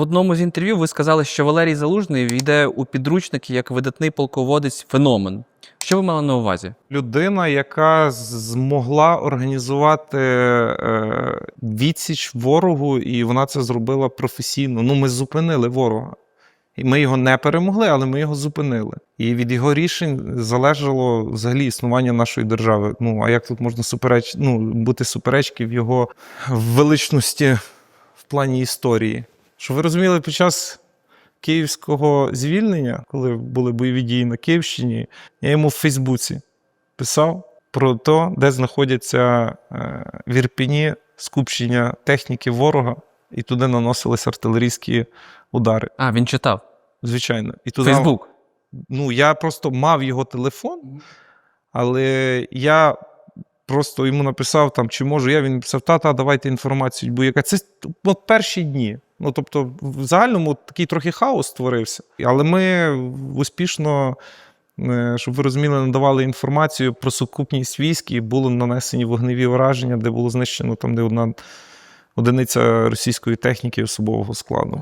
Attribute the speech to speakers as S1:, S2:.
S1: В одному з інтерв'ю ви сказали, що Валерій Залужний війде у підручники як видатний полководець феномен. Що ви мали на увазі?
S2: Людина, яка змогла організувати е, відсіч ворогу, і вона це зробила професійно. Ну, ми зупинили ворога. І ми його не перемогли, але ми його зупинили. І від його рішень залежало взагалі існування нашої держави. Ну, а як тут можна супереч... ну, бути суперечки в його величності в плані історії? Щоб ви розуміли, під час київського звільнення, коли були бойові дії на Київщині, я йому в Фейсбуці писав про те, де знаходяться е, в Ірпіні скупчення техніки ворога, і туди наносились артилерійські удари.
S1: А, він читав.
S2: Звичайно. І туди,
S1: Фейсбук.
S2: Ну, я просто мав його телефон, але я просто йому написав, там, чи можу я. Він написав: та-та, давайте інформацію. Бо яка це от перші дні. Ну, тобто, в загальному такий трохи хаос створився. Але ми успішно, е, щоб ви розуміли, надавали інформацію про сукупність військ і були нанесені вогневі ураження, де було знищено там, не одна одиниця російської техніки особового складу.